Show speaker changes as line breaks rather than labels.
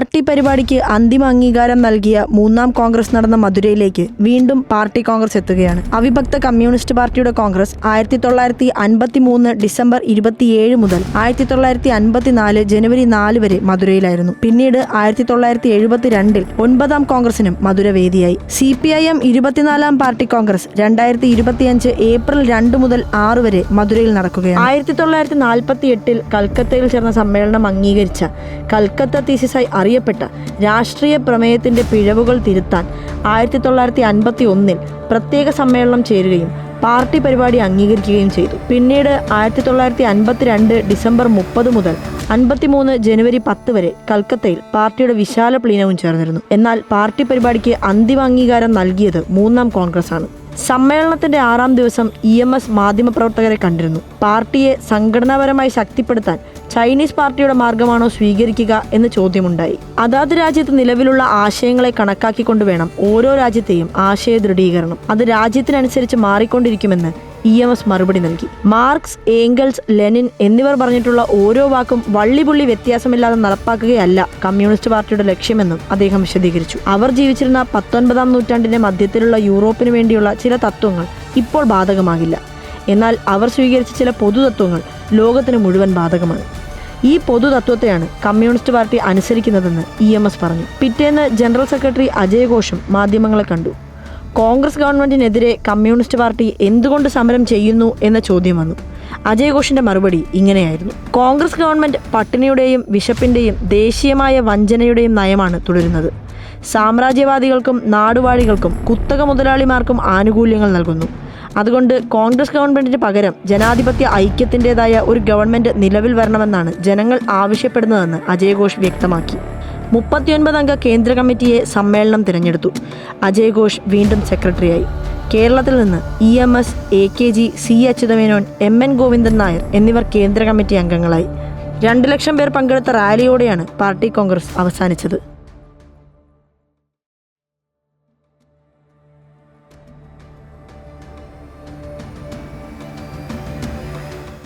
Party പരിപാടിക്ക് അന്തിമ അംഗീകാരം നൽകിയ മൂന്നാം കോൺഗ്രസ് നടന്ന മധുരയിലേക്ക് വീണ്ടും പാർട്ടി കോൺഗ്രസ് എത്തുകയാണ്. അവിഭക്ത കമ്മ്യൂണിസ്റ്റ് പാർട്ടിയുടെ കോൺഗ്രസ് ആയിരത്തി തൊള്ളായിരത്തി അൻപത്തി മൂന്ന് ഡിസംബർ ഇരുപത്തിയേഴ് മുതൽ ആയിരത്തി തൊള്ളായിരത്തി അൻപത്തിനാല് ജനുവരി നാല് വരെ മധുരയിലായിരുന്നു. പിന്നീട് ആയിരത്തി തൊള്ളായിരത്തി എഴുപത്തിരണ്ടിൽ ഒൻപതാം കോൺഗ്രസിനും മധുര വേദിയായി സി പി ഐ എം ഇരുപത്തിനാലാം പാർട്ടി കോൺഗ്രസ് രണ്ടായിരത്തി ഇരുപത്തിയഞ്ച് ഏപ്രിൽ രണ്ട് മുതൽ ആറ് വരെ മധുരയിൽ നടക്കുകയാണ്. ആയിരത്തി തൊള്ളായിരത്തി നാൽപ്പത്തി എട്ടിൽ കൽക്കത്തയിൽ ചേർന്ന സമ്മേളനം അംഗീകരിച്ച കൽക്കത്ത തീസിസായി അറിയപ്പെട്ട രാഷ്ട്രീയ പ്രമേയത്തിന്റെ പിഴവുകൾ തിരുത്താൻ ആയിരത്തി തൊള്ളായിരത്തി അൻപത്തി ഒന്നിൽ പ്രത്യേക സമ്മേളനം ചേരുകയും പാർട്ടി പരിപാടി അംഗീകരിക്കുകയും ചെയ്തു. പിന്നീട് ആയിരത്തി തൊള്ളായിരത്തി അൻപത്തിരണ്ട് ഡിസംബർ മുപ്പത് മുതൽ അൻപത്തിമൂന്ന് ജനുവരി പത്ത് വരെ കൽക്കത്തയിൽ പാർട്ടിയുടെ വിശാല പ്ലീനവും ചേർന്നിരുന്നു. എന്നാൽ പാർട്ടി പരിപാടിക്ക് അന്തിമ അംഗീകാരം നൽകിയത് മൂന്നാം കോൺഗ്രസ് ആണ് സമ്മേളനത്തിന്റെ ആറാം ദിവസം ഇ എം എസ് മാധ്യമപ്രവർത്തകരെ കണ്ടിരുന്നു. പാർട്ടിയെ സംഘടനാപരമായി ശക്തിപ്പെടുത്താൻ ചൈനീസ് പാർട്ടിയുടെ മാർഗമാണോ സ്വീകരിക്കുക എന്ന ചോദ്യമുണ്ടായി. അതാത് രാജ്യത്ത് നിലവിലുള്ള ആശയങ്ങളെ കണക്കാക്കിക്കൊണ്ട് വേണം ഓരോ രാജ്യത്തെയും ആശയ ദൃഢീകരണം. അത് രാജ്യത്തിനനുസരിച്ച് മാറിക്കൊണ്ടിരിക്കുമെന്ന് ഇ എം എസ് മറുപടി നൽകി. മാർക്സ് ഏംഗൽസ് ലെനിൻ എന്നിവർ പറഞ്ഞിട്ടുള്ള ഓരോ വാക്കും വള്ളിപുള്ളി വ്യത്യാസമില്ലാതെ നടപ്പാക്കുകയല്ല കമ്മ്യൂണിസ്റ്റ് പാർട്ടിയുടെ ലക്ഷ്യമെന്നും അദ്ദേഹം വിശദീകരിച്ചു. അവർ ജീവിച്ചിരുന്ന പത്തൊൻപതാം നൂറ്റാണ്ടിന്റെ മധ്യത്തിലുള്ള യൂറോപ്പിന് വേണ്ടിയുള്ള ചില തത്വങ്ങൾ ഇപ്പോൾ ബാധകമാകില്ല. എന്നാൽ അവർ സ്വീകരിച്ച ചില പൊതുതത്വങ്ങൾ ലോകത്തിന് മുഴുവൻ ബാധകമാണ്. ഈ പൊതുതത്വത്തെയാണ് കമ്മ്യൂണിസ്റ്റ് പാർട്ടി അനുസരിക്കുന്നതെന്ന് ഇ എം എസ് പറഞ്ഞു. പിറ്റേന്ന് ജനറൽ സെക്രട്ടറി അജയ് ഘോഷും മാധ്യമങ്ങളെ കണ്ടു. കോൺഗ്രസ് ഗവൺമെന്റിനെതിരെ കമ്മ്യൂണിസ്റ്റ് പാർട്ടി എന്തുകൊണ്ട് സമരം ചെയ്യുന്നു എന്ന ചോദ്യം വന്നു. അജയ് ഘോഷിന്റെ മറുപടി ഇങ്ങനെയായിരുന്നു. കോൺഗ്രസ് ഗവൺമെന്റ് പട്ടിണിയുടെയും വിശപ്പിന്റെയും ദേശീയമായ വഞ്ചനയുടെയും നയമാണ് തുടരുന്നത്. സാമ്രാജ്യവാദികൾക്കും നാടുവാഴികൾക്കും കുത്തക മുതലാളിമാർക്കും ആനുകൂല്യങ്ങൾ നൽകുന്നു. അതുകൊണ്ട് കോൺഗ്രസ് ഗവൺമെന്റിന് പകരം ജനാധിപത്യ ഐക്യത്തിന്റെതായ ഒരു ഗവൺമെന്റ് നിലവിൽ വരണമെന്നാണ് ജനങ്ങൾ ആവശ്യപ്പെടുന്നതെന്ന് അജയഘോഷ് വ്യക്തമാക്കി. മുപ്പത്തിയൊൻപത് അംഗ കേന്ദ്ര കമ്മിറ്റിയെ സമ്മേളനം തിരഞ്ഞെടുത്തു. അജയ് ഘോഷ് വീണ്ടും സെക്രട്ടറിയായി. കേരളത്തിൽ നിന്ന് E M S A K G C Achuthamenon M N Govindan Nair എന്നിവർ കേന്ദ്ര കമ്മിറ്റി അംഗങ്ങളായി. രണ്ട് ലക്ഷം പേർ പങ്കെടുത്ത റാലിയോടെയാണ് പാർട്ടി കോൺഗ്രസ് അവസാനിച്ചത്.